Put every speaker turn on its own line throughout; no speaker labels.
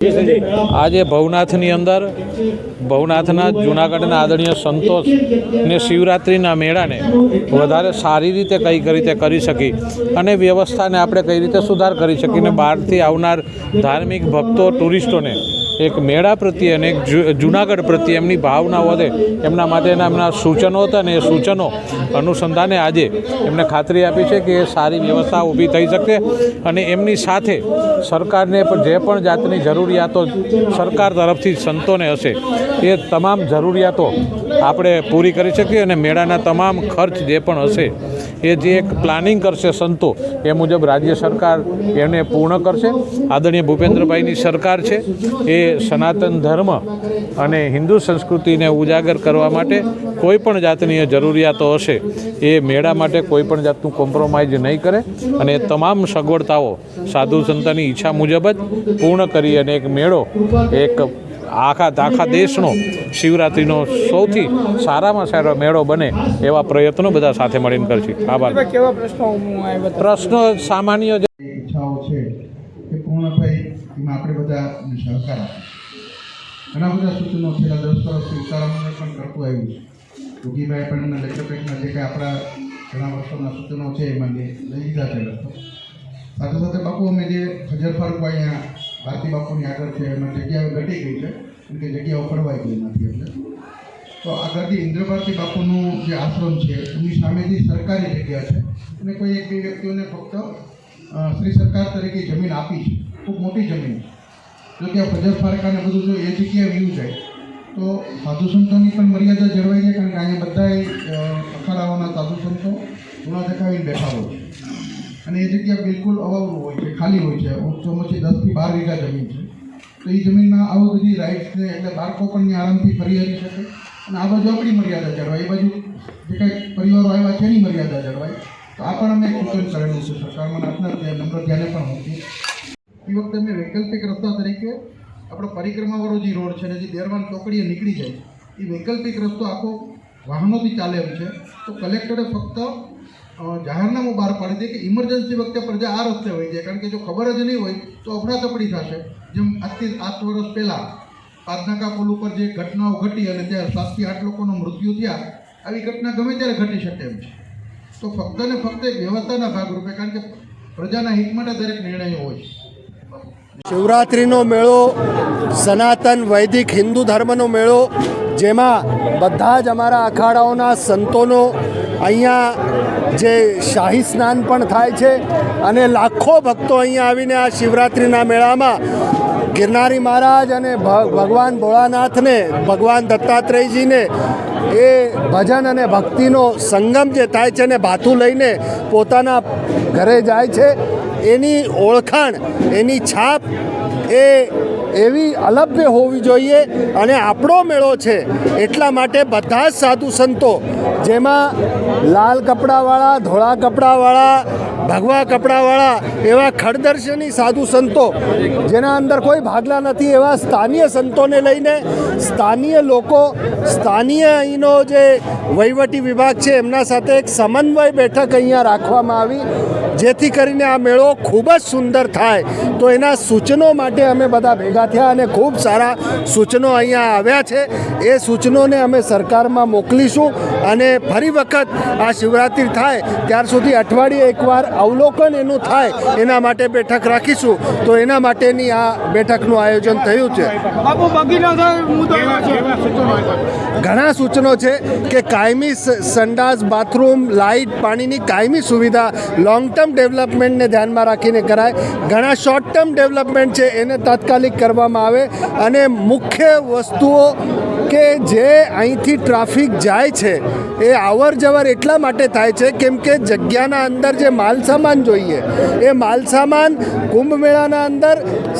આજે ભવનાથની અંદર, ભવનાથના જૂનાગઢના આદરણીય સંતોષ ને શિવરાત્રિના મેળાને વધારે સારી રીતે કઈ રીતે કરી શકી અને વ્યવસ્થાને આપણે કઈ રીતે સુધાર કરી શકીને બહારથી આવનાર ધાર્મિક ભક્તો, ટુરિસ્ટોને એક મેળા પ્રત્યે અને એક જૂનાગઢ પ્રત્યે એમની ભાવના વધે એમના માટેના એમના સૂચનો હતા ને એ સૂચનો અનુસંધાને આજે એમને ખાતરી આપી છે કે એ સારી વ્યવસ્થા ઊભી થઈ શકે અને એમની સાથે સરકારને પણ, જે પણ જાતની જરૂરિયાતો સરકાર તરફથી સંતોને હશે, એ તમામ જરૂરિયાતો આપણે પૂરી કરી શકીએ અને મેળાના તમામ ખર્ચ જે પણ હશે, એ જે એક પ્લાનિંગ કરશે સંતો, એ મુજબ રાજ્ય સરકાર એને પૂર્ણ કરશે. આદરણીય ભૂપેન્દ્રભાઈની સરકાર છે, એ સનાતન ધર્મ અને હિન્દુ સંસ્કૃતિને ઉજાગર કરવા માટે કોઈ પણ જાતની જરૂરિયાતો હશે એ મેળા માટે કોઈ પણ જાતનું કોમ્પ્રોમાઇઝ નહીં કરે અને એ તમામ સગવડતાઓ સાધુ સંતની ઈચ્છા મુજબ જ પૂર્ણ કરી અને એક મેળો એક આખા આખા દેશનો શિવરાત્રિનો સૌથી સારામાં સારો મેળો બને એવા પ્રયત્નો બધા સાથે મળીને કરશે. આભાર.
કેવા પ્રશ્નો
પ્રશ્નો સામાન્ય જે
ઈચ્છાઓ છે એ પૂર્ણ થઈ એમાં આપણે બધા સહકાર આપીએ ઘણા બધા સૂચનો છેલ્લા દસ વર્ષથી ઉતારામને પણ કરતું આવ્યું છે. યોગીભાઈ પણ એમના લેટર જે કાંઈ આપણા ઘણા વર્ષોના સૂચનો છે, એમાં જે લઈ લીધા છે સાથે સાથે બાપુ, અમે જે ખજર ફારૂક અહીંયા ભારતી બાપુની આગળ છે, એમાં જગ્યાઓ ઘટી ગઈ છે એમ કે જગ્યાઓ ફળવાઈ ગઈ નથી એટલે. તો આગળથી ઇન્દ્રભારતી બાપુનું જે આશ્રમ છે, એમની સામેથી સરકારી જગ્યા છે. અને કોઈ એક બે વ્યક્તિઓને ફક્ત શ્રી સરકાર તરીકે જમીન આપી છે. ખૂબ મોટી જમીન જો કે ફજર ફારકાને બધું જો એ જગ્યાએ વ્યૂ જાય, તો સાધુ સંતોની પણ મર્યાદા જળવાઈ જાય કારણ કે અહીંયા બધાય અખાડાઓના સાધુ સંતો ગુણા દેખાવીને બેઠા હોય અને એ જગ્યા બિલકુલ અવાવરું હોય છે, ખાલી હોય છે. ઓછામાં દસથી બાર વીઘા જમીન છે. તો એ જમીનમાં આવી બધી રાઇટ્સ છે, એટલે બાળકો પણ આરામથી ફરી હરી શકે. અને આ બાજુ આપણી મર્યાદા જળવાય. એ બાજુ જે કંઈ પરિવારો આવ્યા છે એની મર્યાદા જળવાય. તો આ પણ અમે સૂચન કરેલું છે. સરકારમાં આપના નંબર ધ્યાને પણ મૂકી વખતે અમે વૈકલ્પિક રસ્તા તરીકે આપણો પરિક્રમાવાળો જે રોડ છે ને જે દેરવાન ચોકડીએ નીકળી જાય એ વૈકલ્પિક રસ્તો આખો વાહનોથી ચાલે એમ છે. તો કલેક્ટરે ફક્ત જાહેરનામું બહાર પાડી દે કે ઇમરજન્સી વખતે પ્રજા આ રસ્તે વહી જાય. કારણ કે જો ખબર જ નહીં હોય તો અફડાતફડી થશે. જેમ આજથી આઠ વર્ષ પહેલાં પાદનાકા પુલ ઉપર જે ઘટનાઓ ઘટી અને ત્યાં સાતથી આઠ લોકોનું મૃત્યુ થયા, આવી ઘટના ગમે ત્યારે ઘટી શકે એમ છે. તો ફક્ત ને ફક્ત એક વ્યવસ્થાના ભાગરૂપે, કારણ કે પ્રજાના હિત માટે દરેક નિર્ણયો હોય છે.
શિવરાત્રિનો મેળો, સનાતન વૈદિક હિન્દુ ધર્મનો મેળો, જેમાં બધા જ અમારા અખાડાઓના સંતોનો અહીંયા જે શાહી સ્નાન પણ થાય છે અને લાખો ભક્તો અહીંયા આવીને આ શિવરાત્રિના મેળામાં ગિરનારી મહારાજ અને ભગવાન ભોળાનાથને, ભગવાન દત્તાત્રેયજીને એ ભજન અને ભક્તિનો સંગમ જે થાય છે ને ભાથું લઈને પોતાના ઘરે જાય છે. એની ઓળખાણ, એની છાપ એ એવી અલભ્ય હોવી જોઈએ અને આપણો મેળો છે એટલા માટે બધા જ સાધુ સંતો, જેમાં લાલ કપડાવાળા, ધોળા કપડાવાળા, ભગવા કપડાવાળા એવા ખડદર્શની સાધુ સંતો, જેના અંદર કોઈ ભાગલા નથી, એવા સ્થાનીય સંતોને લઈને સ્થાનીય લોકો, સ્થાનીય અહીંનો જે વહીવટી વિભાગ છે, એમના સાથે એક સમન્વય બેઠક અહીંયા રાખવામાં આવી. જેથી કરીને આ મેળો ખૂબ જ સુંદર થાય. તો એના સૂચનો માટે અમે બધા ભેગા થયા અને ખૂબ સારા સૂચનો અહીંયા આવ્યા છે. એ સૂચનોને અમે સરકારમાં મોકલીશું અને ફરી વખત આ શિવરાત્રિ થાય ત્યાર સુધી અઠવાડિયે એકવાર અવલોકન એનું થાય એના માટે બેઠક રાખીશું. તો એના માટેની આ બેઠકનું આયોજન થયું છે. ઘણા સૂચનો છે કે કાયમી સ- સંડાસ બાથરૂમ લાઇટ પાણીની કાયમી સુવિધા લોંગ ટર્મ ડેવલપમેન્ટને ધ્યાનમાં રાખીને કરાય. ઘણા શોર્ટ ટર્મ ડેવલપમેન્ટ છે, એને તાત્કાલિક કરવામાં આવે. અને મુખ્ય વસ્તુઓ કે જે અહીંથી ટ્રાફિક જાય છે, એ આવર જવર એટલા માટે થાય છે, કેમ કે જગ્યાના અંદર જે માલ સામાન જોઈએ, એ માલ સામાન કુંભ મેળાના અંદર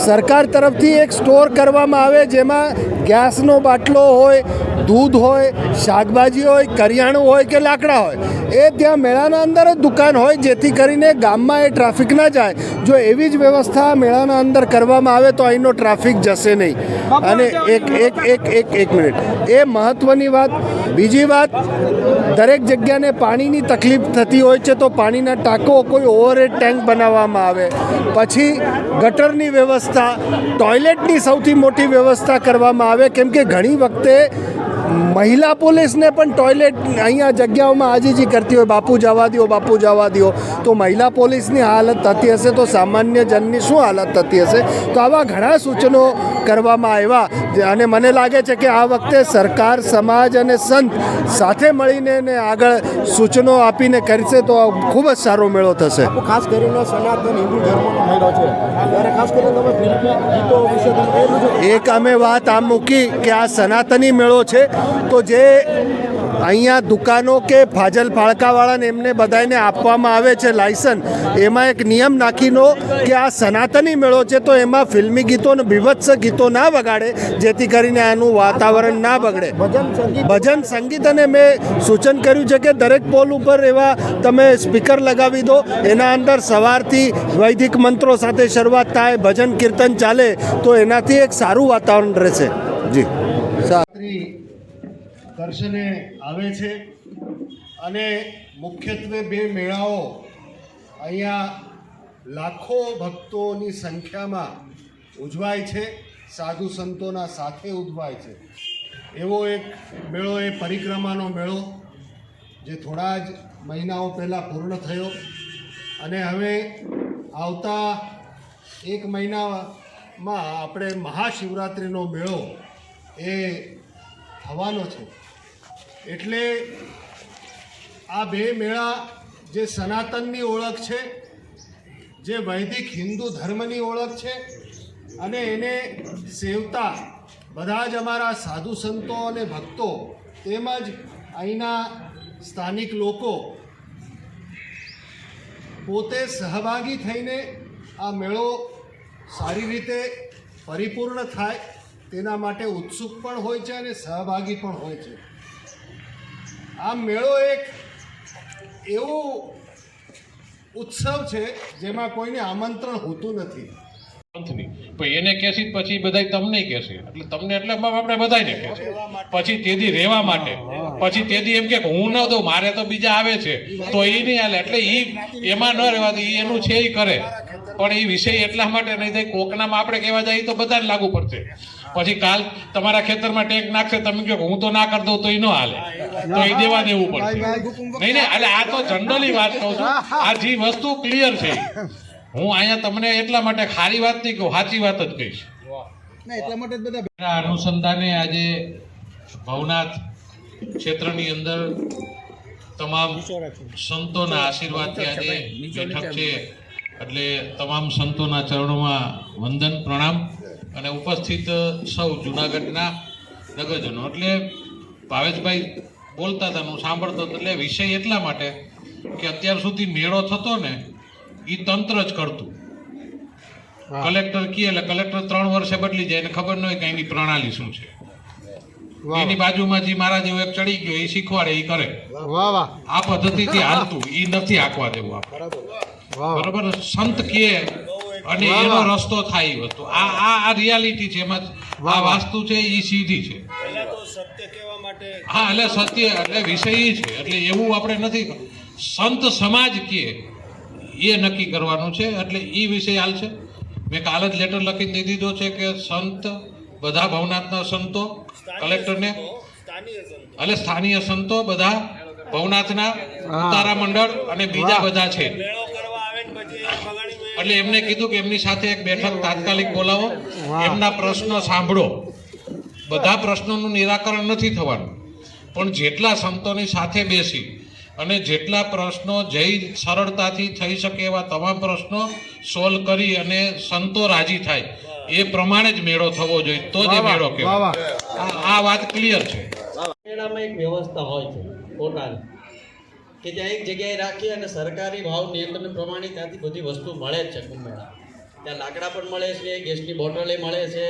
સરકાર તરફથી એક સ્ટોર કરવામાં આવે, જેમાં ગેસનો બાટલો હોય દૂધ હોય શાકભાજી હોય કરિયાણું હોય કે લાકડા હોય એ ત્યાં મેળાના અંદર જ દુકાન હોય જેથી કરીને ગામમાં એ ટ્રાફિક ના જાય. જો એવી જ વ્યવસ્થા મેળાના અંદર કરવામાં આવે તો અહીંનો ટ્રાફિક જશે નહીં. અને એક એક એક એક એક મિનિટ. એ મહત્ત્વની વાત બીજી વાત, દરેક જગ્યાને પાણીની તકલીફ થતી હોય છે તો પાણીના ટાંકો કોઈ ઓવરહેડ ટેન્ક બનાવવામાં આવે. પછી ગટરની વ્યવસ્થા ટોયલેટની સૌથી મોટી વ્યવસ્થા કરવામાં આવે. કેમ કે ઘણી વખતે મહિલા પોલીસને પણ ટોયલેટ અહીંયા જગ્યાઓમાં આજીજી કરતી હોય બાપુ જવા દો બાપુ જવા દો તો મહિલા પોલીસની હાલત થતી હશે તો સામાન્ય જનની શું હાલત થતી હશે? તો આવા ઘણા સૂચનો કરવામાં આવ્યા અને મને લાગે છે કે આ વખતે સરકાર સમાજ અને સંત સાથે મળીને ને આગળ સૂચનો આપીને કરશે તો ખૂબ જ સારો મેળો થશે.
ખાસ કરીને સનાતન હિન્દુ ધર્મનો મેળો છે. ત્યારે ખાસ કરીને તમે ગીતો વિશે છે.
એક અમે વાત આમ મૂકી કે આ સનાતની મેળો છે. તો જે અહીંયા દુકાનો કે ફાજલ ફાળકાવાળાને એમને બધાને આપવામાં આવે છે લાયસન એમાં એક નિયમ નાખીનો કે આ સનાતની મેળો છે તો એમાં ફિલ્મી ગીતો અને બીભત્સ ગીતો ના વગાડે જેથી કરીને આનું વાતાવરણ ના બગડે.
ભજન સંગીત.
ભજન સંગીત અને મેં સૂચન કર્યું છે કે દરેક પોલ ઉપર એવા તમે સ્પીકર લગાવી દો એના અંદર સવારથી વૈદિક મંત્રો સાથે શરૂઆત થાય ભજન કીર્તન ચાલે તો એનાથી એક સારું વાતાવરણ રહેશે. જી. દર્શને આવે છે અને મુખ્યત્વે બે મેળાઓ અહીંયા લાખો ભક્તોની સંખ્યામાં ઉજવાય છે, સાધુ સંતોના સાથે ઉજવાય છે. એવો એક મેળો, એ પરિક્રમાનો મેળો જે થોડા જ મહિનાઓ પહેલાં પૂર્ણ થયો અને હવે આવતા એક મહિનામાં આપણે મહાશિવરાત્રિનો મેળો એ થવાનો છે. એટલે આ બે મેળા જે સનાતનની ઓળખ છે, જે વૈદિક હિન્દુ ધર્મની ઓળખ છે, અને એને સેવતા બધા જ અમારા સાધુ સંતો અને ભક્તો તેમજ અહીંના સ્થાનિક લોકો પોતે સહભાગી થઈને આ મેળો સારી રીતે પરિપૂર્ણ થાય, તેના માટે ઉત્સુક પણ હોય છે અને સહભાગી પણ હોય છે. આ મેળો એક એવું ઉત્સવ છે જેમાં કોઈને આમંત્રણ હોતું નથી.
પણ એને કહેશી પછી બધા તમને કહેશે. એટલે તમને એટલે આપણે બધાને કહેશે. પછી તેદી રહેવા માટે. પછી તેદી એમ કે હું ન દઉં મારે તો બીજા આવે છે. તો એ નહીં હાલે. એટલે એ એમાં ન રહેવા દે એનું છે એ કરે. પણ એ વિષય એટલા માટે નહીં થાય કોકનામાં આપણે કહેવા જઈએ તો બધાને લાગુ પડશે. પછી કાલ તમારા ખેતરમાં ટેક નાખશે તમે કહો હું તો ના કરી દઉં તો એ ન હાલે. તો એ દેવા દેવું પડશે નહીં ને એટલે આ તો જનરલી વાત કહું છું. આ જે વસ્તુ ક્લિયર છે હું અહીંયા તમને એટલા માટે ખારી વાત નહીં કહું સાચી વાત જ કહીશ.
એટલા માટે બધા
અનુસંધાને આજે ભવનાથ ક્ષેત્રની અંદર તમામ સંતોના આશીર્વાદથી આજે બેઠક છે. એટલે તમામ સંતોના ચરણોમાં વંદન પ્રણામ અને ઉપસ્થિત સૌ જૂનાગઢના નગરજનો. એટલે ભાવેશભાઈ બોલતા હતા હું સાંભળતો હતો એટલે વિષય એટલા માટે કે અત્યાર સુધી મેળો થતો ને એ તંત્ર જ કરતું. કલેક્ટર કહે એટલે કલેક્ટર ત્રણ વર્ષે બદલી જાય એને ખબર ન હોય કે એની પ્રણાલી શું છે. એની બાજુમાં જે મારા જેવો એક ચડી ગયો એ શીખવાડે એ કરે. આ પદ્ધતિથી હાલતું એ નથી આંકવા દેવું આપણે. બરોબર? સંત કહે અને એનો રસ્તો થાય હતો આ આ આ રિયાલિટી છે એમાં આ વાસ્તુ છે એ સીધી છે. હા એટલે સત્ય એટલે વિષય ઈ છે એટલે એવું આપણે નથી સંત સમાજ કે એ નક્કી કરવાનું છે એટલે એ વિષય હાલ છે. મેં કાલે જ લેટર લખીને દઈ દીધો છે કે સંત બધા ભવનાથના સંતો કલેક્ટરને. એટલે સ્થાનીય સંતો બધા ભવનાથના તારા મંડળ અને બીજા બધા છે. એટલે એમને કીધું કે એમની સાથે એક બેઠક તાત્કાલિક બોલાવો. એમના પ્રશ્નો સાંભળો. બધા પ્રશ્નોનું નિરાકરણ નથી થવાનું. પણ જેટલા સંતોની સાથે બેસી અને જેટલા પ્રશ્નો જઈ સરળતાથી થઈ શકે એવા તમામ પ્રશ્નો સોલ્વ કરી અને સંતો રાજી થાય એ પ્રમાણે જ મેળો થવો જોઈએ. તો જ મેળો કહેવાય. આ વાત ક્લિયર છે.
મેળામાં એક વ્યવસ્થા હોય છે પોતાની કે ત્યાં એક જગ્યાએ રાખી અને સરકારી ભાવ નિયંત્રણ પ્રમાણે ત્યાંથી બધી વસ્તુ મળે જ છે કુંભ મેળા ત્યાં લાકડા પણ મળે છે ગેસની બોટલે મળે છે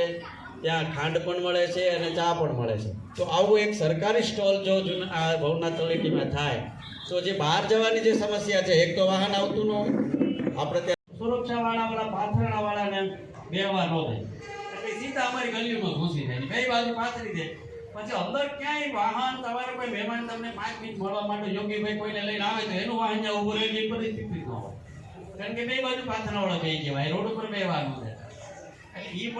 ત્યાં ખાંડ પણ મળે છે અને ચા પણ મળે છે. તો આવું એક સરકારી સ્ટોલ જો જૂના આ ભવનાથ તળેટીમાં થાય તો જે બહાર જવાની જે સમસ્યા છે એક તો વાહન આવતું ન હોય આપણે ત્યાં સુરક્ષાવાળા વાળા બે વાર ન થાય. એટલે સીધા અમારી ગલીમાં ઘૂસી જાય બે બાજુ પાથરી દે. પછી અંદર ક્યાંય વાહન તમારે કોઈ મહેમાન તમને પાંચ મિનિટ મળવા માટે યોગીભાઈ કોઈને લઈને આવે તો એનું વાહન ત્યાં ઊભું રહેલી પરિસ્થિતિ હોય. કારણ કે બે બાજુ પાથરણાવાળા બે કહેવાય રોડ ઉપર બેવાનું છે. એટલે એ